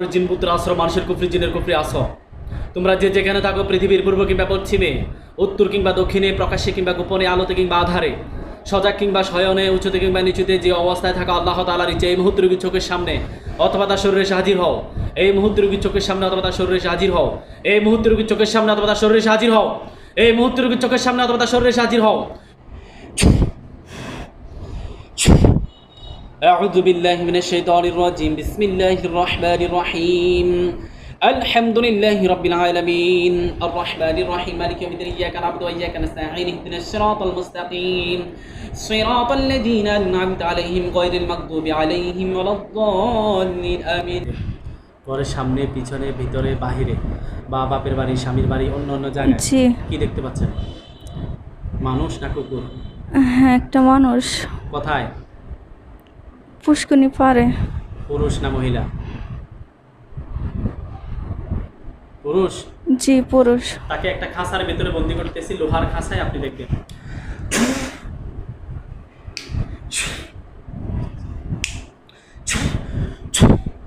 জিনপুত্র আসর, মানুষের কুফরি, জিনের কুফরি আস তোমরা যে যেখানে থাকো, পৃথিবীর পূর্ব কিংবা পশ্চিমে, উত্তর কিংবা দক্ষিণে, প্রকাশ্যে কিংবা গোপনে, আলোতে কিংবা আধারে, সজাগ কিংবা শয়নে উঁচুতে কিংবা নিচুতে, যে অবস্থায় থাকা, আল্লাহ তালার ইচ্ছে, এই মুহূর্তে রুগীর চোখের সামনে, অথবা তার শরীরে হাজির হও। এই মুহূর্তে রুগীর চোখের সামনে অথবা তার শরীরে হাজির হও। এই মুহূর্তে রুগীর চোখের সামনে অথবা তার শরীরে হাজির হও। এই মুহূর্তে রুগীর চোখের সামনে অথবা তার শরীরে হাজির হও। أعوذ بالله من الشيطان الرجيم بسم الله الرحمن الرحيم الحمد لله رب العالمين الرحمن الرحيم مالك يوم الدين إياك نعبد وإياك نستعين اهدنا الصراط المستقيم صراط الذين أنعمت عليهم غير المغضوب عليهم ولا الضالين آمين পরে সামনে পিছনে ভিতরে বাহিরে বা বাপের বাড়ি স্বামীর বাড়ি অন্য অন্য জায়গায় জি কি দেখতে পাচ্ছেন মানুষ না কুকুর হ্যাঁ একটা মানুষ কোথায় পুষ্কুনি পারে। পুরুষ না মহিলা? পুরুষ? জি পুরুষ। তাকে একটা খাঁচার ভিতরে বন্দি করতেছি লোহার খাঁচায় আপনি দেখবেন।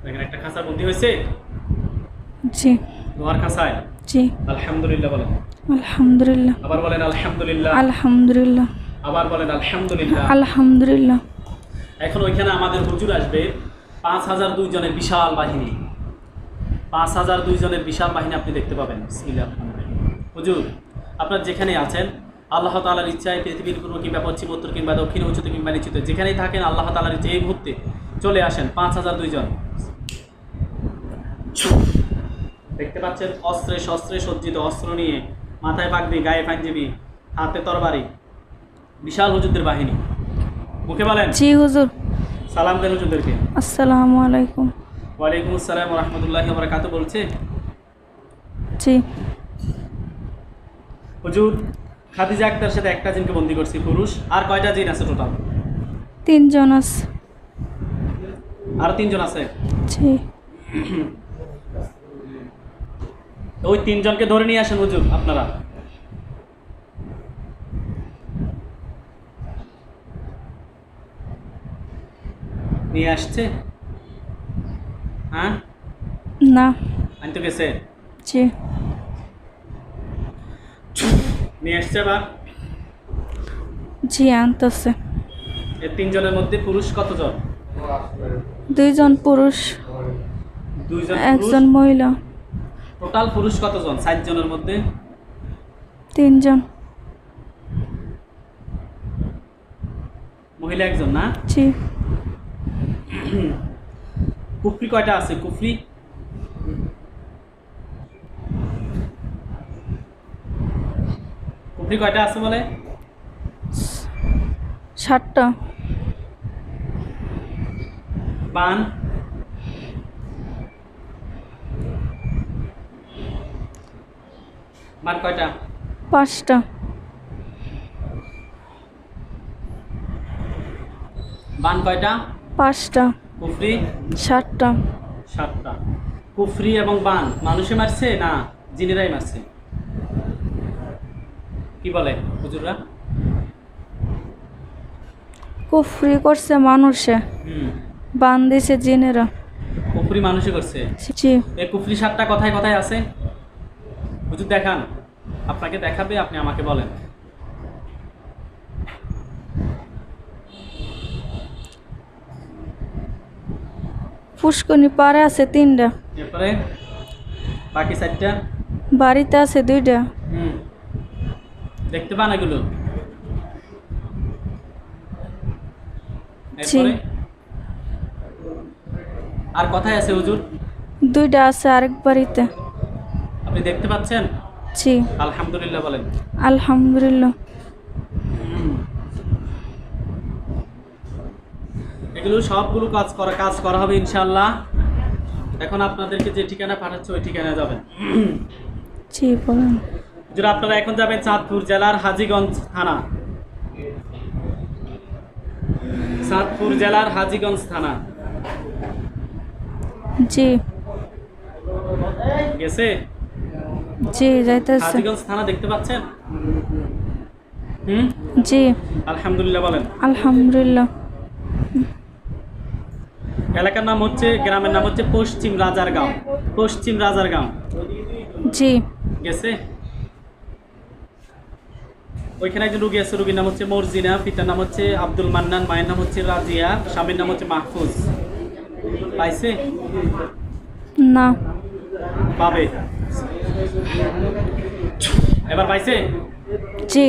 দেখেন একটা খাঁচা বন্দি হয়েছে? জি। লোহার খাঁচায়? জি। আলহামদুলিল্লাহ বলেন। আলহামদুলিল্লাহ। আবার বলেন আলহামদুলিল্লাহ। আলহামদুলিল্লাহ। আবার বলেন আলহামদুলিল্লাহ। আলহামদুলিল্লাহ। এখন ওইখানে আমাদের হুজুর আসবে। পাঁচ হাজার দুইজনের বিশাল বাহিনী। পাঁচ হাজার দুইজনের বিশাল বাহিনী আপনি দেখতে পাবেন। হুজুর, আপনার যেখানে আছেন, আল্লাহ তালার ইচ্ছায় পৃথিবীর পূর্ব কিংবা পশ্চিম, উত্তর কিংবা দক্ষিণ উচ্চতে কিংবা নিচুতে, যেখানেই থাকেন আল্লাহ তালার ইচ্ছে এই মুহূর্তে চলে আসেন পাঁচ হাজার দুইজন দেখতে পাচ্ছেন, অস্ত্রে শস্ত্রে সজ্জিত অস্ত্র নিয়ে মাথায় পাগড়ি, গায়ে পাঞ্জাবি, হাতে তরবারি। বিশাল হুজুরদের বাহিনী। মুখে বলেন। জি হুজুর। সালাম দেন হুজুরদেরকে। আসসালামু আলাইকুম। ওয়ালাইকুম আসসালাম রহমতুল্লাহ বরাকাতু বলছে। জি। হুজুর খাদিজা আক্তার সাথে একটা জিনকে বন্দি করছি পুরুষ। আর কয়টা জিন আছে টোটাল তিনজন আছে। আর তিনজন আছে? জি। ওই তিনজনকে ধরে নিয়ে আসেন হুজুর আপনারা। নিয়ে আসছে? হ্যাঁ? না। আনতে গেছে? জি। নিয়ে আসছে জি আনতেছে। এই তিনজনের মধ্যে পুরুষ কতজন? দুইজন পুরুষ। দুইজন একজন মহিলা। টোটাল পুরুষ কতজন? জনের মধ্যে? তিনজন। মহিলা একজন না? জি। কুফরি কয়টা আছে? কুফরি? কুফরি কয়টা আছে বলে? ষাটটা বান বান কয়টা? পাঁচটা। বান কয়টা? পাঁচটা। কুফরি? ষাটটা সাতটা। কুফরি এবং বান মানুষে মারছে না জিনেরাই মারছে? কি বলে হুজুররা? কুফরি করছে মানুষে। বান দিছে জিনেরা। কুফরি মানুষে করছে? জি। এই কুফরি সাতটা কথায় কথায় আছে? হুজুর দেখান। আপনাকে দেখাবে আপনি আমাকে বলেন। পুষ্কনি পারে আছে তিনটা। এরপরে? বাকি চারটা? বাড়িতে আছে দুইটা। হুম। দেখতে পান এগুলো? এরপরে? আর কথায় আছে হুজুর? দুইটা আছে আরেক বাড়িতে। আপনি দেখতে পাচ্ছেন? জি আলহামদুলিল্লাহ বলেন। আলহামদুলিল্লাহ। এগুলো সবগুলো কাজ করা কাজ করা হবে ইনশাল্লাহ এখন আপনাদেরকে যে ঠিকানা পাঠাচ্ছে ওই ঠিকানায় যাবেন। জি বলেন। আপনারা এখন যাবেন চাঁদপুর জেলার হাজীগঞ্জ থানা। চাঁদপুর জেলার হাজীগঞ্জ থানা। জি। গেছে? জি যাইতেছে। হাজীগঞ্জ থানা দেখতে পাচ্ছেন? হুম? জি। আলহামদুলিল্লাহ বলেন। আলহামদুলিল্লাহ। এলাকার নাম হচ্ছে গ্রামের নাম হচ্ছে পশ্চিম রাজারগাঁও। পশ্চিম রাজারগাঁও। জি। গেছে? ওইখানে একজন রুগী আছে রুগীর নাম হচ্ছে মর্জিনা পিতার নাম হচ্ছে আব্দুল মান্নান মায়ের নাম হচ্ছে রাজিয়া স্বামীর নাম হচ্ছে মাহফুজ। পাইছে? না। পাবে। এবার পাইছে? জি।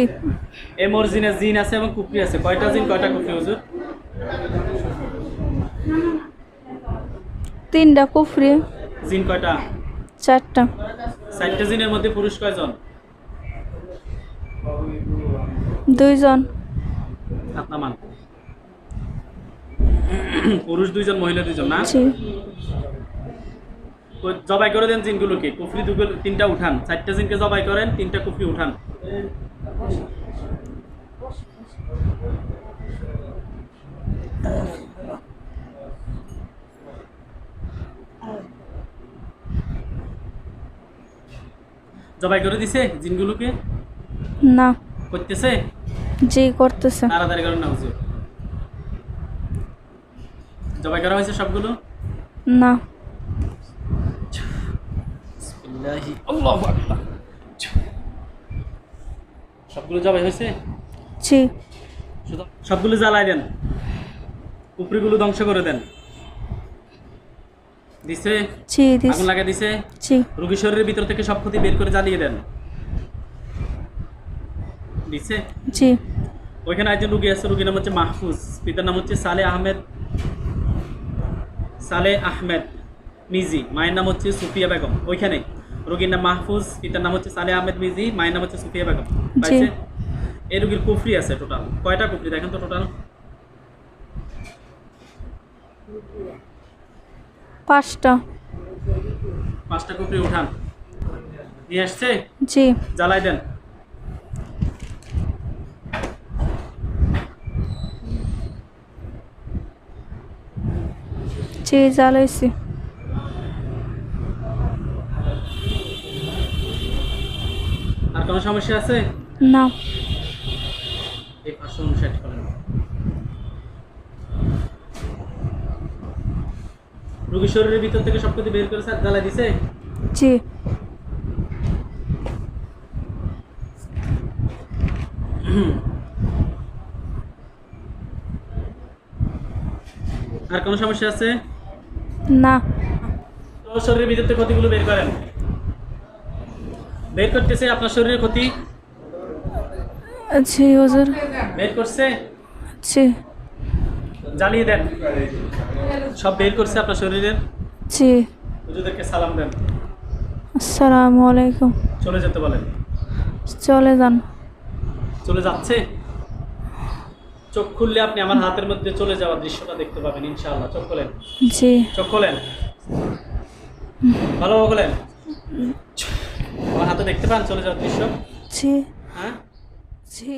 এ মর্জিনা জিন আছে এবং কুফরি আছে। কয়টা জিন কয়টা কুফরি হুজুর? তিনটা কুফরি। জিন কয়টা? চারটা। চারটে জিনের মধ্যে পুরুষ কয়জন? দুইজন। হাত নামান পুরুষ দুইজন মহিলা দুইজন না? জবাই করে দেন জিনগুলোকে কুফরি দুগুলো তিনটা উঠান। চারটা জিনকে জবাই করেন তিনটা কুফরি উঠান। জবাই করে দিছে জিনগুলোকে? না। করতেছে? জি করতেছে। তাড়াতাড়ি করেন না হুজুর জবাই করা হয়েছে সবগুলো? না। বিসমিল্লাহি আল্লাহু আকবার। সবগুলো জবাই হয়েছে? জি। সবগুলো জ্বালাই দেন। উপরিগুলো ধ্বংস করে দেন। দিছে? জি দিস আগুন লাগা দিছে? জি রোগী শরীরের ভিতর থেকে সব ক্ষতি বের করে জ্বালিয়ে দেন। দিছে? জি ওইখানে একজন রুগী আছে রুগীর নাম হচ্ছে মাহফুজ। পিতার নাম হচ্ছে সালে আহমেদ সালে আহমেদ মিজি। মায়ের নাম হচ্ছে সুফিয়া বেগম। ওইখানে। রোগীর নাম মাহফুজ পিতার নাম হচ্ছে সালে আহমেদ মিজি মায়ের নাম হচ্ছে সুফিয়া বেগম। পাইছে? এই রোগীর কুফরি আছে টোটাল। কয়টা কুফরি? দেখেন তো টোটাল। পাঁচটা। পাঁচটা কুফরি উঠান। নিয়ে আসছে? জি। জ্বালাই দেন। জি জ্বালাইছি। আর কোনো সমস্যা আছে? না। এই পাঁচশো উনষাট করেন রোগী শরীরের ভিতর থেকে সব কিছু বের করে স্যার জ্বালাই দিছে? জি। আর কোনো সমস্যা আছে? না। তো শরীরের ভিতর থেকে ক্ষতিগুলো বের করেন। বের করতেছে আপনার শরীরের ক্ষতি? জি হুজুর। বের করছে? জি জ্বালিয়ে দেন। সব বের করছে আপনার শরীরের জি। হুজুরদেরকে সালাম দেন। আসসালামু আলাইকুম। চলে যেতে বলেন। চলে যান। চলে যাচ্ছে? চোখ খুললে আপনি আমার হাতের মধ্যে চলে যাওয়ার দৃশ্যটা দেখতে পাবেন ইনশাআল্লাহ। চোখ খোলেন? জি। চোখ খোলেন? ভালোভাবে খোলেন আমার হাতে দেখতে পান চলে যাওয়ার দৃশ্য? জি। হ্যাঁ? জি।